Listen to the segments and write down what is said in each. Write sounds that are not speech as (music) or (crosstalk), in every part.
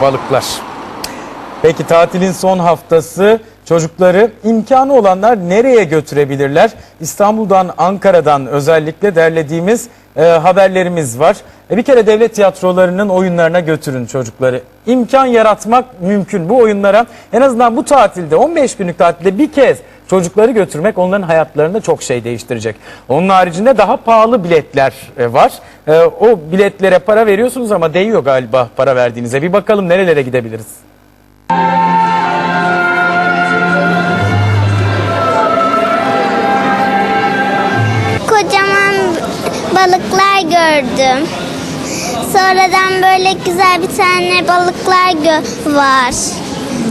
balıklar. Peki tatilin son haftası çocukları imkanı olanlar nereye götürebilirler? İstanbul'dan, Ankara'dan özellikle derlediğimiz e, haberlerimiz var. E, bir kere devlet tiyatrolarının oyunlarına götürün çocukları. İmkan yaratmak mümkün. Bu oyunlara en azından bu tatilde 15 günlük tatilde bir kez çocukları götürmek onların hayatlarında çok şey değiştirecek. Onun haricinde daha pahalı biletler e, var. E, o biletlere para veriyorsunuz ama değiyor galiba para verdiğinize. Bir bakalım nerelere gidebiliriz. Kocaman balıklar gördüm. Sonradan böyle güzel bir tane balıklar var.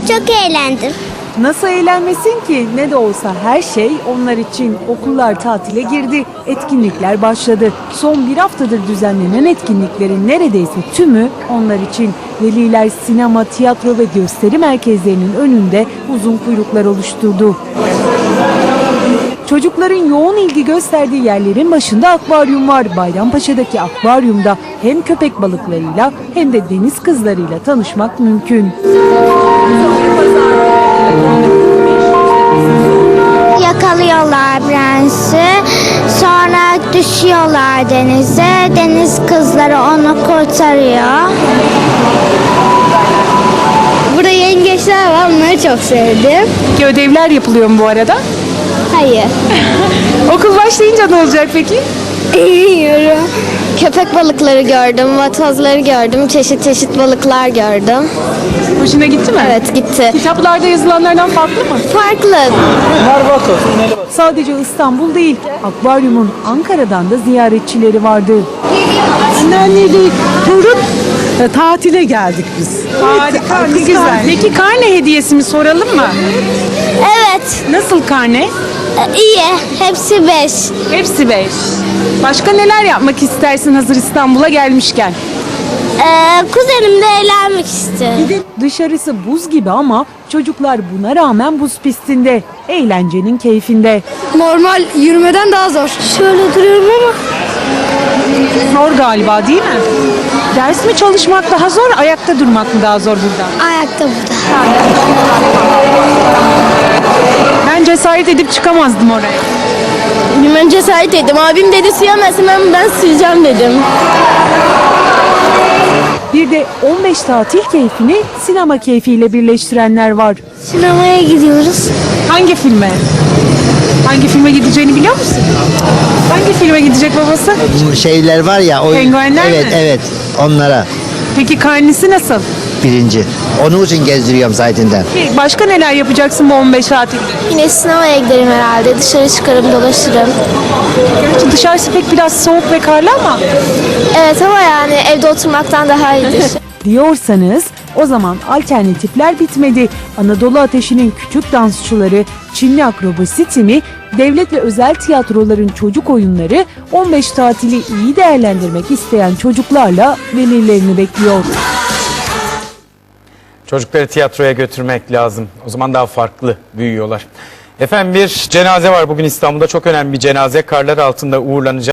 Çok eğlendim. Nasıl eğlenmesin ki? Ne de olsa her şey onlar için. Okullar tatile girdi, etkinlikler başladı. Son bir haftadır düzenlenen etkinliklerin neredeyse tümü onlar için. Veliler sinema, tiyatro ve gösteri merkezlerinin önünde uzun kuyruklar oluşturdu. Çocukların yoğun ilgi gösterdiği yerlerin başında akvaryum var. Bayrampaşa'daki akvaryumda hem köpek balıklarıyla hem de deniz kızlarıyla tanışmak mümkün. Yakalıyorlar prensi. Sonra düşüyorlar denize. Deniz kızları onu kurtarıyor. Burada yengeçler var. Onları çok sevdim. Peki ödevler yapılıyor mu bu arada? Hayır. (laughs) Okul başlayınca ne olacak peki? Bilmiyorum. Köpek balıkları gördüm, vatozları gördüm, çeşit çeşit balıklar gördüm. Hoşuna gitti mi? Evet gitti. Kitaplarda yazılanlardan farklı mı? Farklı. Sadece İstanbul değil, akvaryumun Ankara'dan da ziyaretçileri vardı. Anneanneyle torun e, tatile geldik biz. Harika, ne güzel. Peki karne hediyesini soralım mı? Evet, Nasıl karne? e, iyi. Hepsi beş. Hepsi beş. Başka neler yapmak istersin hazır İstanbul'a gelmişken? Ee, kuzenim de eğlenmek istiyor. Dışarısı buz gibi ama çocuklar buna rağmen buz pistinde. Eğlencenin keyfinde. Normal yürümeden daha zor. Şöyle duruyorum ama Zor galiba değil mi? Ders mi çalışmak daha zor, ayakta durmak mı daha zor burada? ayakta burada. Ben cesaret edip çıkamazdım oraya. Ben cesaret ettim. Abim dedi suyamazsın ben, ben suyacağım dedim. Bir de 15 tatil keyfini sinema keyfiyle birleştirenler var. Sinemaya gidiyoruz. Hangi filme? Hangi filme gideceğini biliyor musun? Hangi filme gidecek babası? Bu şeyler var ya. O, Penguenler evet, mi? Evet onlara Peki karnesi nasıl? Birinci. Onun için gezdiriyorum zaten. Peki Başka neler yapacaksın bu 15 tatilde? Yine sinemaya giderim herhalde. Dışarı çıkarım dolaşırım. Gerçi dışarısı pek biraz soğuk ve karlı ama Evet ama yani evde oturmaktan daha iyidir. (laughs) diyorsanız o zaman alternatifler bitmedi. Anadolu Ateşi'nin küçük dansçıları, Çinli akrobasi timi, devlet ve özel tiyatroların çocuk oyunları 15 tatili iyi değerlendirmek isteyen çocuklarla velilerini bekliyor. Çocukları tiyatroya götürmek lazım. O zaman daha farklı büyüyorlar. Efendim bir cenaze var bugün İstanbul'da çok önemli bir cenaze. Karlar altında uğurlanacak.